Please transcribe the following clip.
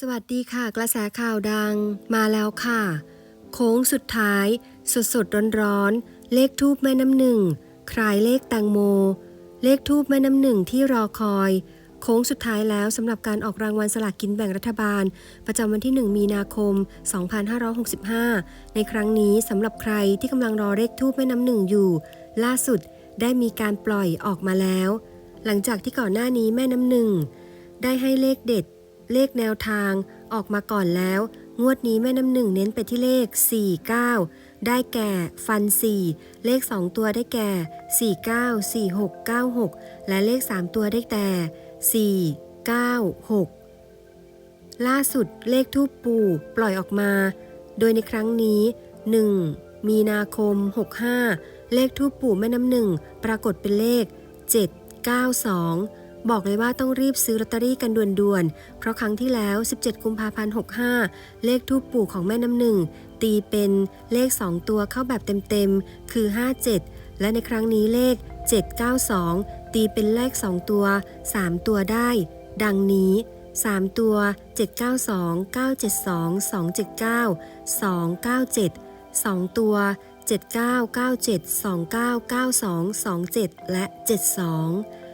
สวัสดีค่ะ กระแสข่าวดังมาแล้วค่ะ โค้งสุดท้าย สดสดร้อนร้อนเลขทูบแม่น้ำหนึ่งคลายเลขแตงโม เลขทูบแม่น้ำหนึ่งที่รอคอย โค้งสุดท้ายแล้วสำหรับการออกรางวัลสลากกินแบ่งรัฐบาล ประจำวันที่ 1 มีนาคม 2565 ในครั้งนี้สำหรับใครที่กำลังรอเลขทูบแม่น้ำหนึ่งอยู่ ล่าสุดได้มีการปล่อยออกมาแล้ว หลังจากที่ก่อนหน้านี้แม่น้ำหนึ่งได้ให้เลขเด็ด เลขแนวทางออกมาก่อนแล้ว งวดนี้แม่น้ำหนึ่งเน้นไปที่เลข 49 ได้แก่ฟัน 4 เลข 2 ตัวได้แก่ 49 46 96 และเลข 3 ตัวได้แต่ 4 9 6 ล่าสุดเลขทูปปู่ปล่อยออกมา โดยในครั้งนี้ 1 มีนาคม 65 เลขทูปปู่แม่น้ำหนึ่งปรากฏเป็นเลข 792 บอกเลยว่าต้องรีบซื้อลอตเตอรี่กันด่วนๆ เพราะครั้งที่แล้ว 17 กุมภาพันธ์ 65 เลขทูปปู่ของแม่น้ำหนึ่ง ตีเป็นเลข 2 ตัวเข้าแบบเต็มๆ คือ 57 และในครั้งนี้เลข 792 ตีเป็นเลข 2 ตัว 3 ตัวได้ ดังนี้ 3 ตัว 792 972 279 297 2 ตัว 7997 2992 27 และ 72